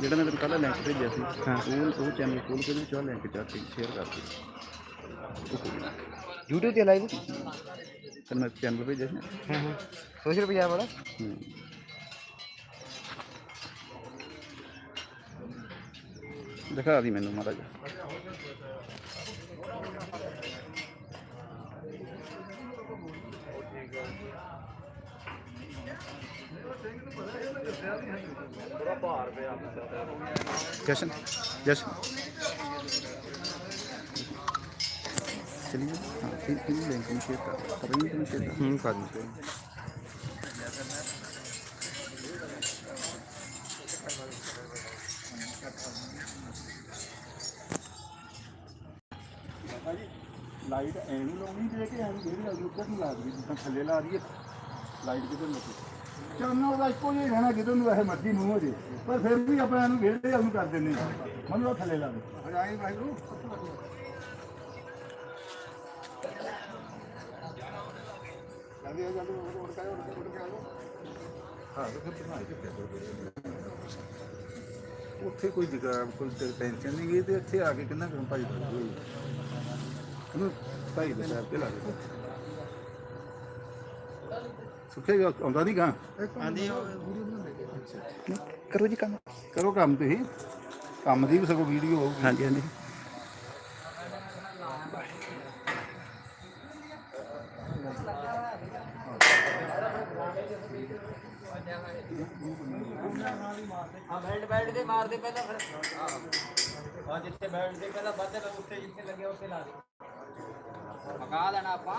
ਜਿਹੜਾ ਮੈਂ ਤੈਨੂੰ ਕੱਲ੍ਹ ਲਿੰਕ ਭੇਜਿਆ ਸੀ ਉਹ ਉਹ ਚੈਨਲ ਖੋਲ ਕੇ ਉਹਦੇ ਵਿੱਚ ਲਿੰਕ ਚਾ ਕੇ ਸ਼ੇਅਰ ਕਰ ਦੇ ਉਹ। YouTube ਤੇ ਲਾਈਵ ਤੈਨੂੰ ਮੈਂ ਚੈਨਲ ਭੇਜਿਆ ਸੀ ਨਾ। ਹਾਂ ਹਾਂ। ਸੋਸ਼ਲ ਪੰਜਾਬ ਵਾਲਾ? ਹੂੰ। ਦਿਖਾ ਦੀ ਮੈਨੂੰ ਮਾੜਾ ਜਿਹਾ। جشن جشن لائٹ ایویں لونی دے کے ہے نہیں تھلے لا رہی ہے لائٹ کدھر ਚਾਨਣ ਦਾ ਇੱਕੋ ਜਿਹਾ ਹੀ ਰਹਿਣਾ ਕਿਧਰ ਨੂੰ ਇਹ ਮਰਜ਼ੀ ਨੂੰ ਹੋ ਜੇ ਪਰ ਫਿਰ ਵੀ ਆਪਾਂ ਇਹਨੂੰ ਵਿਹੜੇ ਉਹਨੂੰ ਕਰ ਦਿੰਦੇ ਹਾਂ। ਮੰਨ ਲਓ ਥੱਲੇ ਲਾ ਦੇ ਆਈ ਭਾਈ ਨੂੰ ਜਲਦੀ ਜਲਦੀ ਉੱਡ ਕੇ ਉੱਡ ਕੇ ਆ ਜਾਓ ਹਾਂ ਤੇ ਫਿਰ ਬਣਾਈ ਕਿੱਥੇ ਉੱਥੇ ਕੋਈ ਜਗ੍ਹਾ ਕੋਈ ਟੈਨਸ਼ਨ ਨਹੀਂ ਗਈ ਤੇ ਇੱਥੇ ਆ ਕੇ ਕਿੰਨਾ ਕੰਮ ਭਾਈ ਹੋਈ ਇਹਨੂੰ ਭਾਈ ਦੇ ਸਿਰ ਤੇ ਲਾ ਦੇ ਸੁੱਖੇ ਆਉਂਦਾ ਨਹੀਂ ਗਾ। ਆਂਦੀ ਕਰੋ ਜੀ ਕੰਮ। ਕਰੋ ਕੰਮ ਤੁਸੀਂ। ਕੰਮ ਦੀ ਵੀ ਸਗੋਂ ਵੀਡੀਓ ਹੋਊਗੀ। ਹਾਂਜੀ ਹਾਂਜੀ। ਆ ਬੈਲਟ ਬੈਲਟ ਦੇ ਮਾਰਦੇ ਪਹਿਲਾਂ ਫਿਰ। ਆ ਜਿੱਥੇ ਬੈਲਟ ਦੇ ਪਹਿਲਾਂ ਵੱਧ ਉੱਥੇ ਜਿੱਥੇ ਲੱਗਿਆ ਉੱਥੇ ਲਾ ਦੇ। ਪਕਾ ਲੈਣਾ ਆਪਾਂ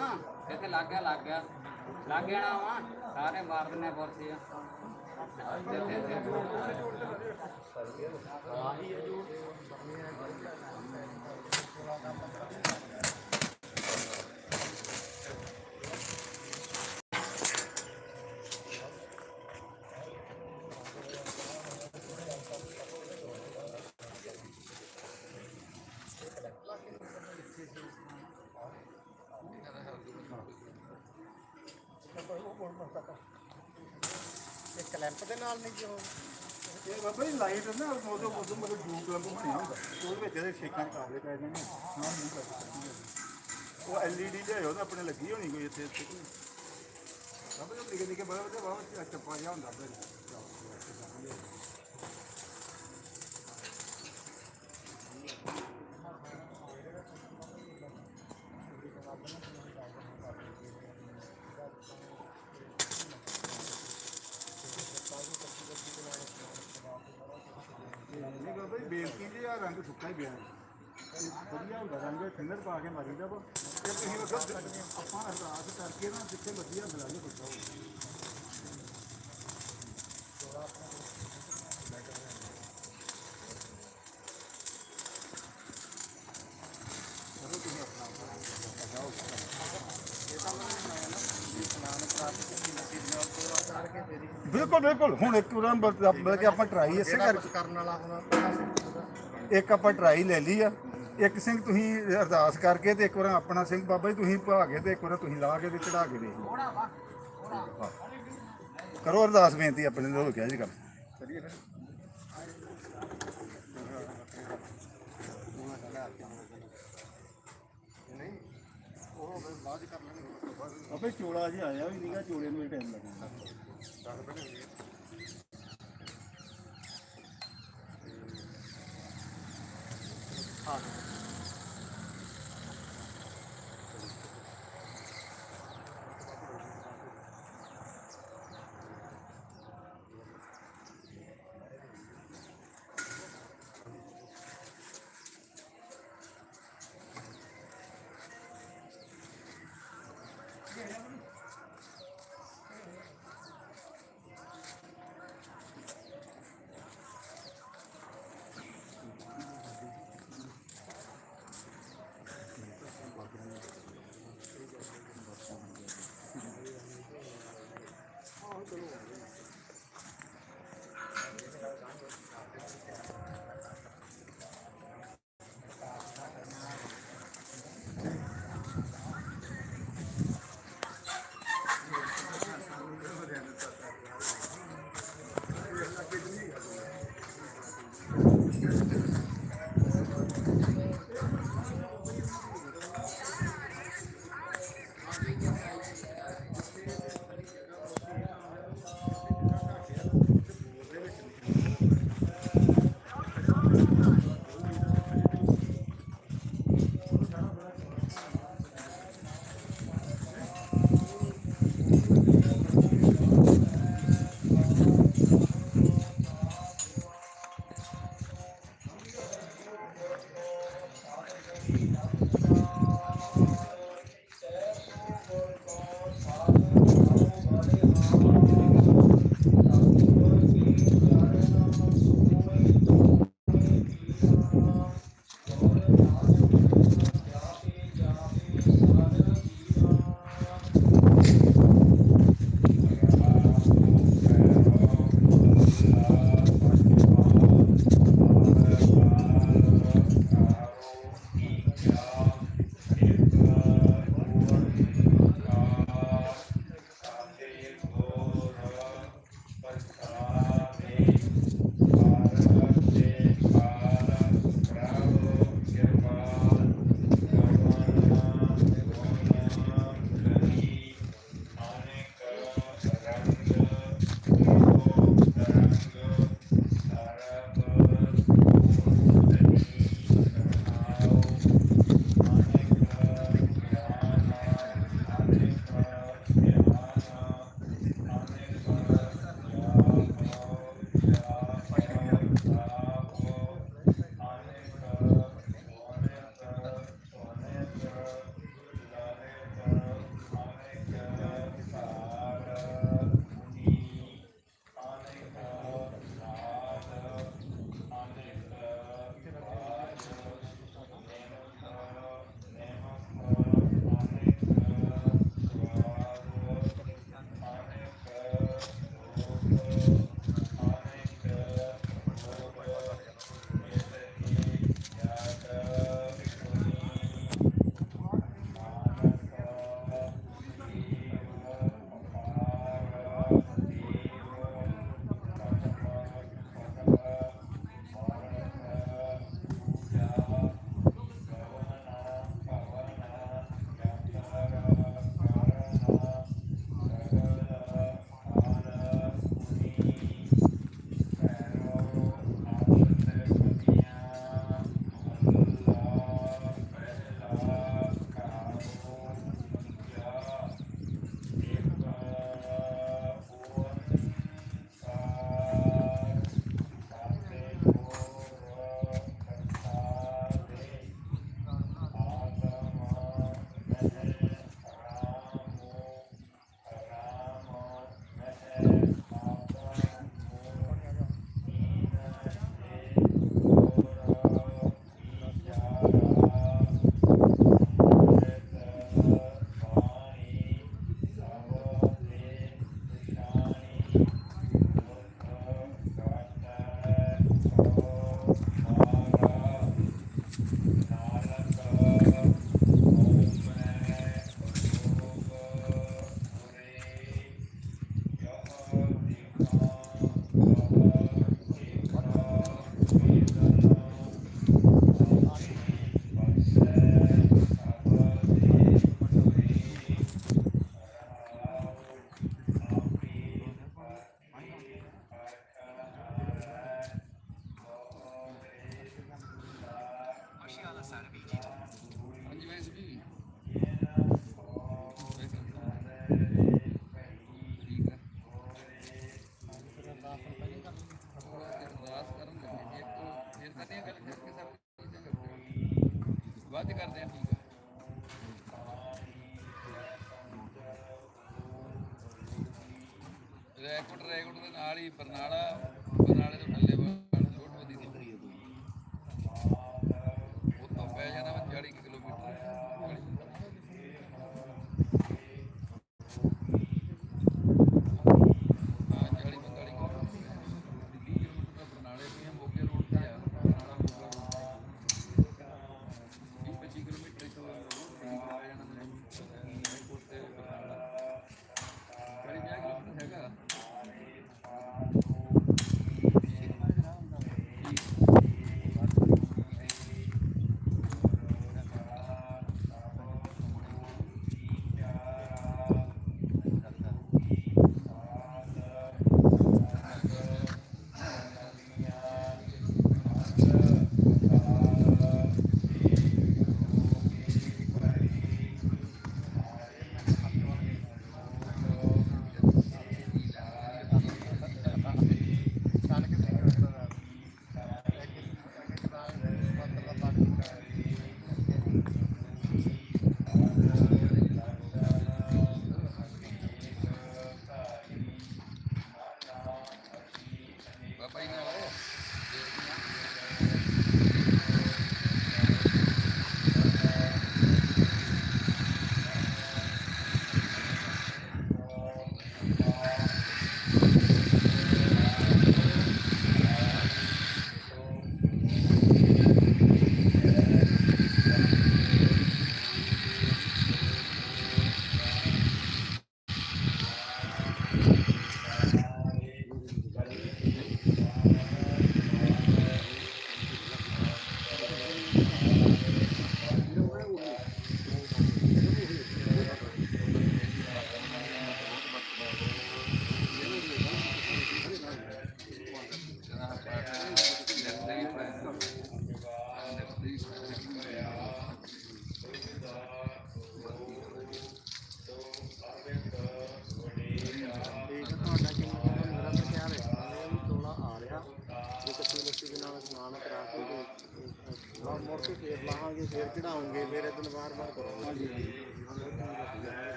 ਇੱਥੇ ਲੱਗ ਗਿਆ ਲੱਗ ਗਿਆ। ਲੱਗ ਜਾਣਾ ਵਾ ਸਾਰੇ ਮਾਰ ਦਿੰਨੇ ਬੋਰਸੀ ਆ ਇੱਕ ਨਾਲ ਨਹੀਂ ਜੋ ਇਹ ਬਾਬਾ ਜੀ ਲਾਈਟ ਨਾ ਉਦੋਂ ਉਦੋਂ ਮਤਲਬ ਜੂਕ ਵਾਂਗੂ ਬਣਿਆ ਹੁੰਦਾ। ਉਹਦੇ ਵਿੱਚ ਇਹਦੇ ਛੇਕਾਂ ਕਾਬਲੇ ਪੈ ਜਾਂਦੇ ਹਾਂ, ਨਹੀਂ ਕਰ ਉਹ ਐਲਈਡੀ ਲਿਆਇਓ ਤਾਂ ਆਪਣੇ ਲੱਗੀ ਹੋਣੀ ਕੋਈ ਇੱਥੇ ਇੱਥੇ। ਬਾਬਾ ਜੀ ਨਿੱਕੇ ਨਿੱਕੇ ਬੜਾ ਬੜਾ ਬਹੁਤ ਚੱਪਾ ਜਿਹਾ ਹੁੰਦਾ ਫਿਰ ਨਹੀਂ ਬਾਬਾ ਜੀ ਬੇਨਤੀ ਜੀ ਆ ਰੰਗ ਸੁੱਕਾ ਹੀ ਪਿਆ ਹੈ। ਇਹ ਵਧੀਆ ਹੁੰਦਾ ਰੰਗ ਠੰਡਰ ਪਾ ਕੇ ਮਾਰੀਦਾ ਵਾ ਤੇ ਤੁਸੀਂ ਵੇਖੋ ਆਪਾਂ ਅਰਦਾਸ ਕਰਕੇ ਨਾ ਜਿੱਥੇ ਵਧੀਆ ਬਲਾਈ ਸੁੱਕਾ ਹੋਊ ਬਿਲਕੁਲ ਬਿਲਕੁਲ। ਹੁਣ ਇੱਕ ਵਾਰ ਮਤਲਬ ਕਿ ਆਪਾਂ ਟਰਾਈ ਇਸੇ ਕਰਕੇ। ਕਰਨ ਵਾਲਾ ਹੁਣ ਇੱਕ ਆਪਾਂ ਟਰਾਈ ਲੈ ਲਈ ਆ। ਇੱਕ ਸਿੰਘ ਤੁਸੀਂ ਅਰਦਾਸ ਕਰਕੇ ਤੇ ਇੱਕ ਵਾਰ ਆਪਣਾ ਸਿੰਘ ਬਾਬਾ ਜੀ ਤੁਸੀਂ ਭਾ ਕੇ ਤੇ ਇੱਕ ਵਾਰ ਤੁਸੀਂ ਲਾ ਕੇ ਤੇ ਚੜਾ ਕੇ ਦੇਖ ਲਓ। ਕਰੋ ਅਰਦਾਸ ਬੇਨਤੀ ਆਪਣੇ ਨਾਲ ਹੋ ਗਿਆ ਜੀ ਕੰਮ। ਆਪੇ ਚੋਲਾ ਜੀ ਆਇਆ ਵੀ ਨਹੀਂਗਾ ਚੋੜੇ ਨੂੰ ਟਾਈਮ ਲੱਗਦਾ ਹਾਂ। Yeah, 布纳达。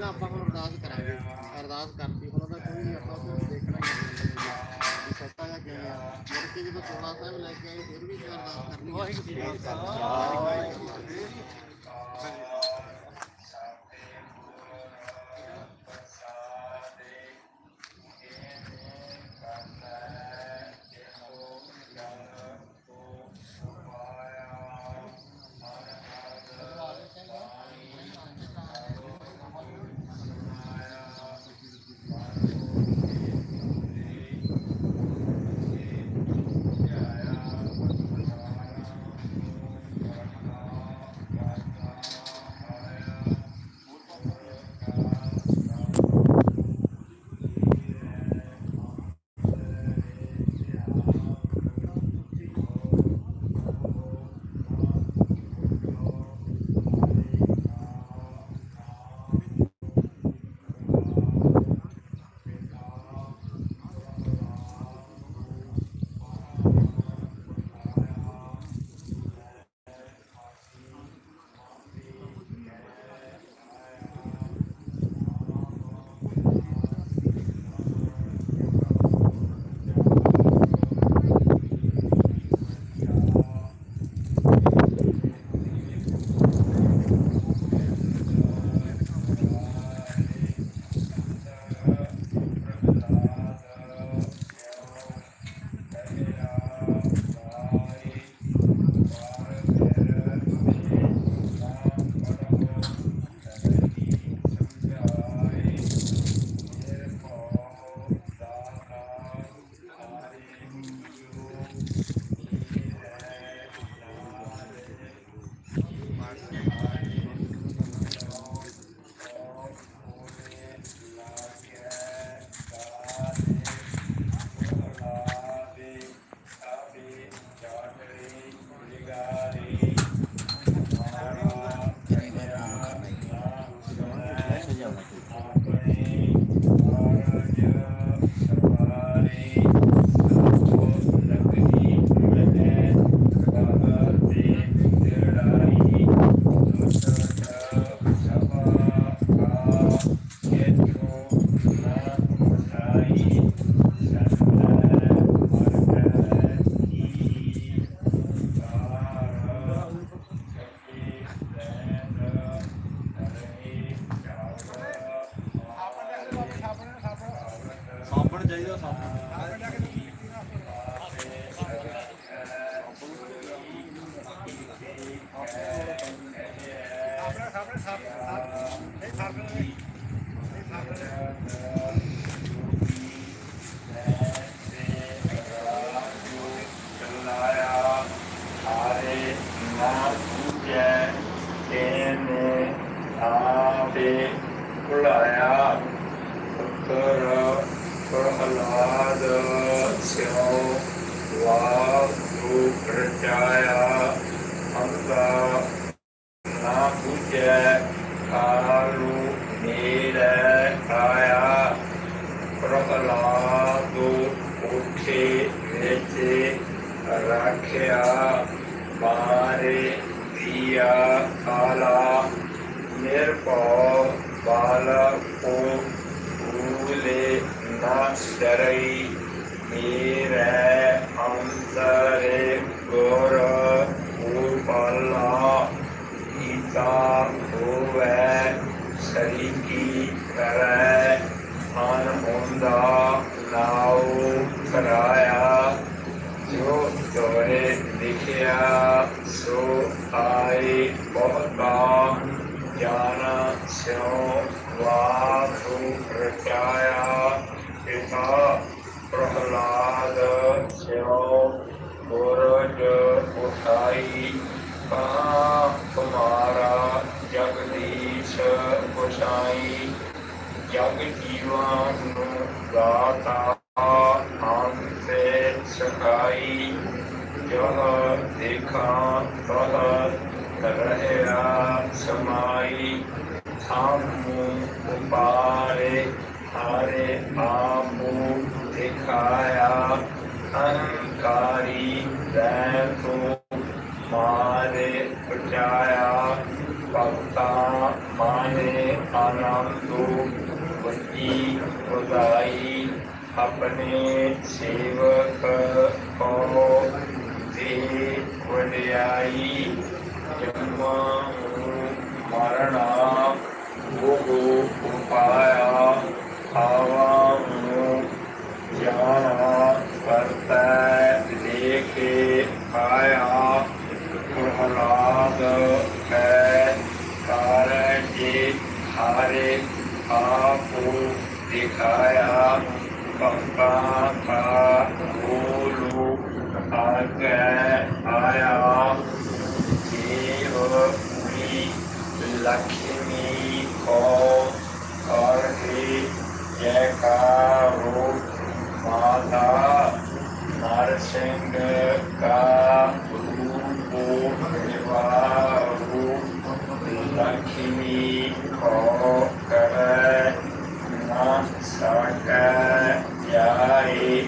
ਪਹਿਲਾਂ ਆਪਾਂ ਹੁਣ ਅਰਦਾਸ ਕਰਾਂਗੇ। ਅਰਦਾਸ ਕਰਤੀ, ਹੁਣ ਉਹਦਾ ਕੋਈ ਨਹੀਂ ਆਪਾਂ ਉਹ ਦੇਖਣਾ ਕਿ ਸੱਤਾ ਜਾਂ ਕਿਵੇਂ ਆ। ਮੁੜ ਕੇ ਜਦੋਂ ਚੋਣਾ ਸਾਹਿਬ ਲੈ ਕੇ ਆਏ, ਫਿਰ ਵੀ ਅਰਦਾਸ ਕਰਨੀ ਵਾਹਿਗੁਰੂ ਜੀ ਕਾ ਖਾਲਸਾ। ਨਾ ਪੂਜੈ ਕਾਲੂ ਨੀਰੈ ਆਇਆ ਪ੍ਰਹਲਾਦੋ ਉਠੇ ਵਿੱਚ ਰੱਖਿਆ। ਮਾਰੇ ਦੀਆ ਕਾਲਾ, ਨਿਰਭਉ ਬਾਲਕੋ ਭੂਲੇ ਨਾ ਡਰਈ। ਮੇਰੇ ਅੰਤਰੇ ਗੁਰ ਉਪਾਲਾ ਈਤਾ ਹੋਵੇ ਸਰੀਕੀ ਕਰੈ, ਮਨ ਹੁੰਦਾ ਨਾਉ ਕਰਾਇਆ। ਜੋ ਤੋਰੇ ਲਿਖਿਆ, ਸੋ ਆਏ ਬਹੁਤ ਬਹੁਤਾ ਜਾਨ ਸਿਉ ਵਾਸੂ ਰਚਾਇਆ ਪਿਤਾ ਪ੍ਰਹਲਾਦ ਸਿਉ ਗੁਰਜ ਉਠਾਈ ਕਹਾ ਤੁਮਾਰਾ ਗੁਸਾਈ ਜਗ ਜੀਵਾਂ ਨੂੰ ਦਾਤਾ ਅੰਤੇ ਸਖਾਈ, ਜਹ ਦੇਖਾਂ ਤਹ ਰਹਿਆ ਸਮਾਈ ਸਾਮੂ ਉਪਾਰੇ, ਹਾਰੇ ਆਪੂ ਦਿਖਾਇਆ, ਅਹੰਕਾਰੀ ਰਹਿ ਤੋ ਮਾਰੇ ਪਟਾਇਆ। ਭਗਤਾ ਮਾਨੇ ਆਨੰਦੋ ਵਜੀ ਵਧਾਈ ਆਪਣੇ ਸੇਵਕ ਕੋ ਦੇ ਵਡਿਆਈ ਜਮਾ ਜਾਏ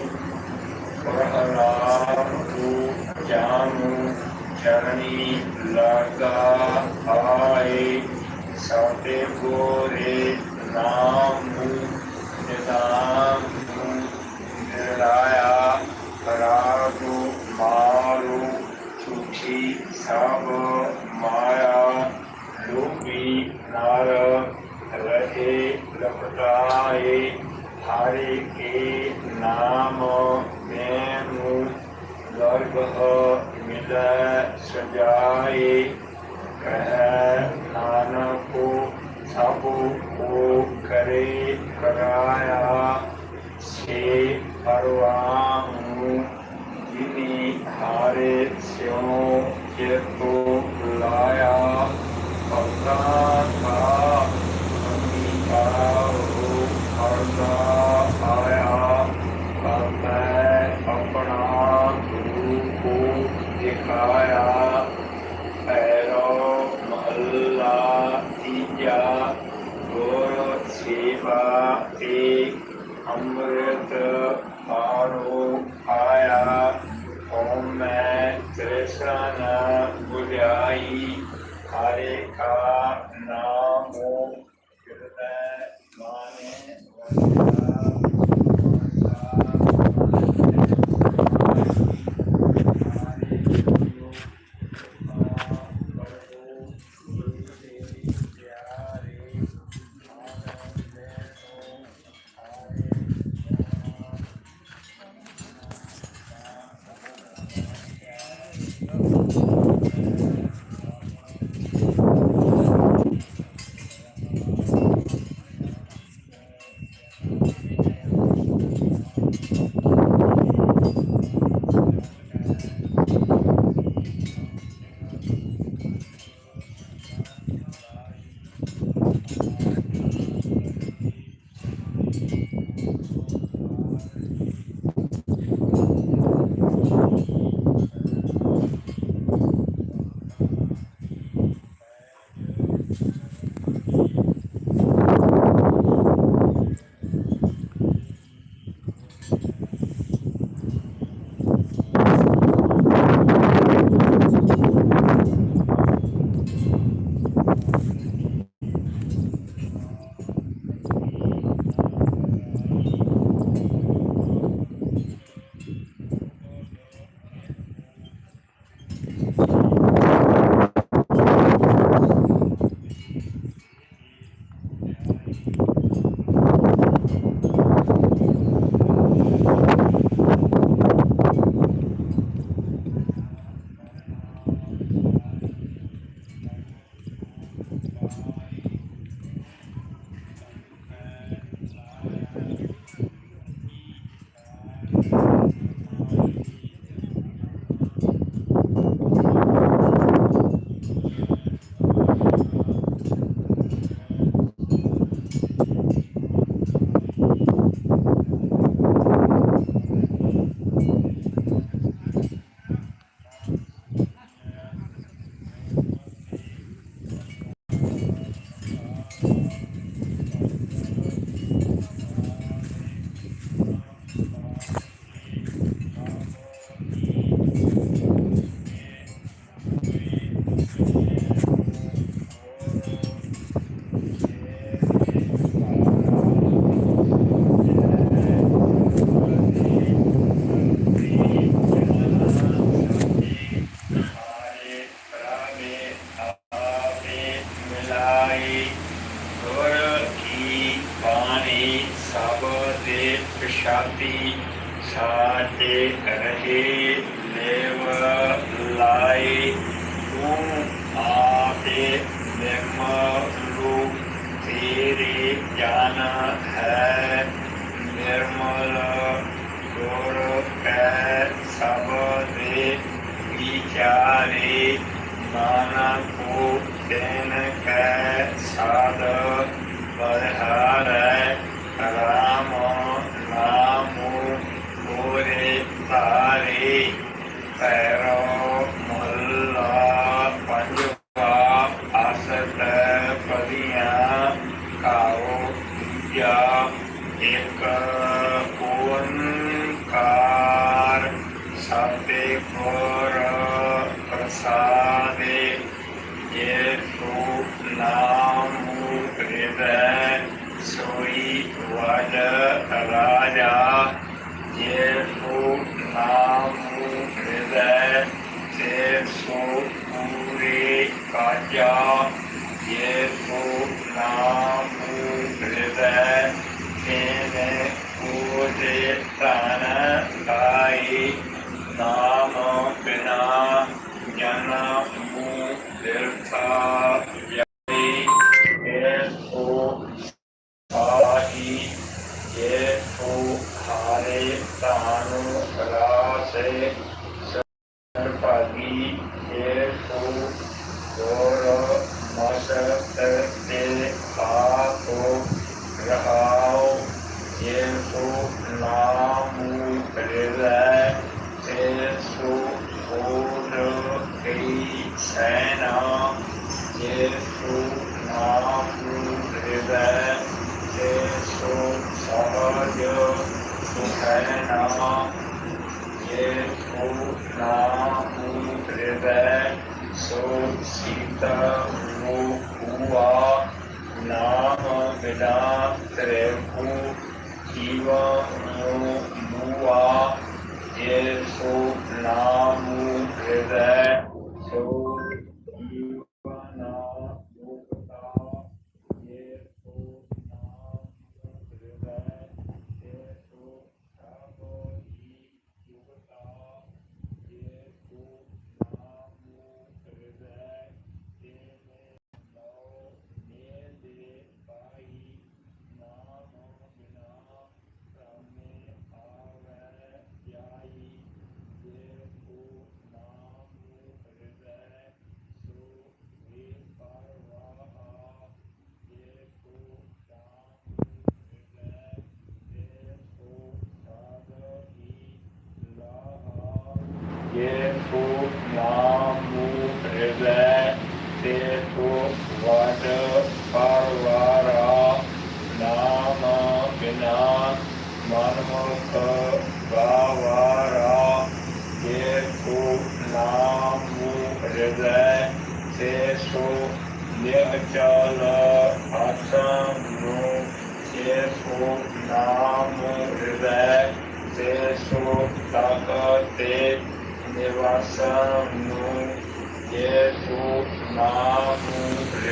ਪ੍ਰਹਲਾਦੂ ਜਾਨੂ ਚਰਣੀ ਲਗਾ ਆਏ। ਸਾਡੇ ਗੋਰੇ ਨਾਮੂ ਨਿਦਾਮੂ ਨਿਰਲਾਇਆ ਰਾਗੂ ਮਾਰੂ ਝੂਠੀ ਸਭ ਮਾਇਆ ਲੋਭੀ ਨਰ ਰਹੇ ਲਪਟਾਏ ਹਰੇ ਕੇ ਨਾਮ ਮੈਨੂੰ ਗਰਭ ਮਿਲੈ ਸਜਾਏ ਕਹਿ ਨਾਨਕੋ ਸਭ ਕੋ ਕਰੇ ਕਰਾਇਆ ਸੇ ਪਰਵਾਹੂ ਜਿਨੀ ਹਾਰੇ ਸਿਉ ਚੇਤੋ ਲਾਇਆ ਤੇਰੇ ਹੈ, ਨਿਰਮਲ ਗੁਰ ਕੈ ਸਭ ਦੇ ਵਿਚਾਰੇ ਮਾਨਾ ਕੋ ਤੈਨ ਕੈ ਸਾਧ ਬਰਹਾਰੈ ਰਾਮ ਨਾਮੁ ਮੋਰੇ ਤਾਰੇ ਪੈਰੋ ਰਾਜਾ ਯੇਸੂ ਨਾਮੁ ਹਿਰਦੈ ਤੇ ਸੋ ਪੂਰੇ ਕਾਜਾ। ਯੇਸੂ ਨਾਮੁ ਹਿਰਦੈ ਤੇਨੇ ਪੂਰੇ ਤਨ ਕਾਈ ਨਾਮ ਬਿਨਾ ਜਨਮੁ ਦਿਰਥਾ ਜਈ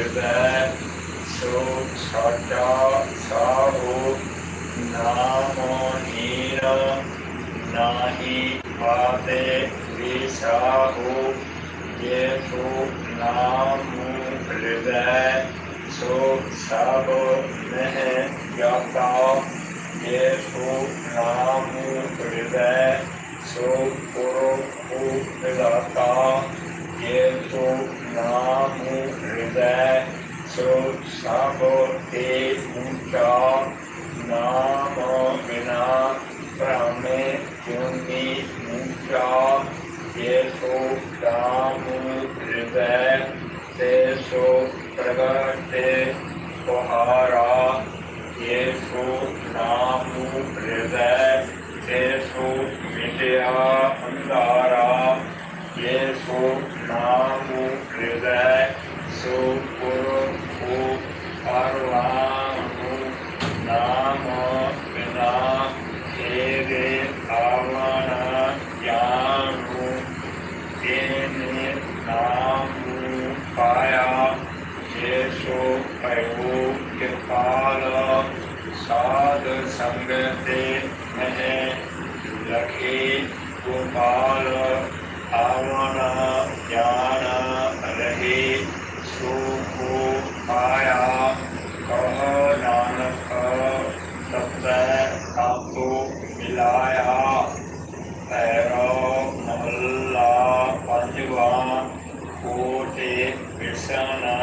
ਹਿਰਦੈ ਸੋ ਸਾਚਾ ਸਾਹੋ ਨਾਮ ਨੀਰ ਨਾਹੀ ਪਾਤੇ ਵਿਸਾਹੋ ਏਸੋ ਨਾਮੁ ਹਿਰਦੈ ਸੋ ਸਭ ਮਹਿ ਜਾਤਾ ਏਸੋ ਨਾਮੁ ਹਿਰਦੈ ਸੋ ਪੁਰੋ ਕੋ ਵਿਦਾਤਾ ਏਸੋ ਨਾਮੁ ਹਿਰਦੈ ਸੋ ਸਾਬੋ ਤੇ ਉੱਚਾ ਨਾਮ ਬਿਨਾ ਭ੍ਰਮੇ ਚੁੰਨੀ ਉੱਚਾ ਏਸੋ ਨਾਮੁ ਹਿਰਦੈ ਤੇ ਸੋ ਪ੍ਰਗਟੇ ਪਹਾਰਾ ਏਸੋ ਨਾਮੁ ਹਿਰਦੈ ਤੇ ਸੋ ਮਿਟਿਆ ਸੰਗ ਤੇ ਮਹਿ ਲਖੇ ਗੋਪਾਲ, ਆਵਣ ਗਿਆਨ ਰਹੇ, ਸੋ ਕੋ ਪਾਇਆ ਕਹ ਨਾਨਕ ਸਤੈ ਆਪੋ ਮਿਲਾਇਆ। ਪੈਰੋ ਮਹੱਲਾ ਪੰਜਵਾ ਕੋਟੇ ਵਿਸਨਾ